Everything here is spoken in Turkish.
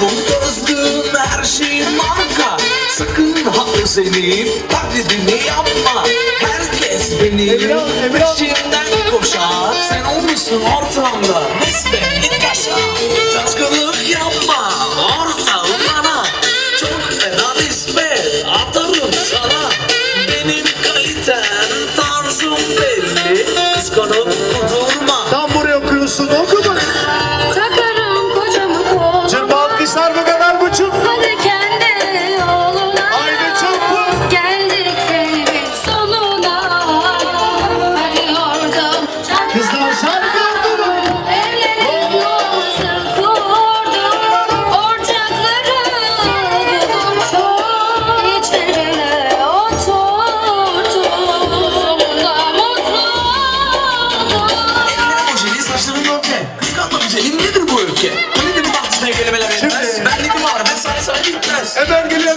Bu gözlüğüm her şeyi marka. Sakın ha özenip taklidini yapma. Herkes benim Emrah, Emrah. peşimden koşar. Sen olmuşsun ortamda Nesbe git aşağı yapma ortam bana. Çok fena nispet atarım sana. Benim kalitem tarzım belli Kıskanıp kudurma Tam buraya okuyorsun oku Nedir bu ülke? Nedir bu tatlısına kelimeler etmez? Benlik var ve sana sana bitmez. Hemen geliyor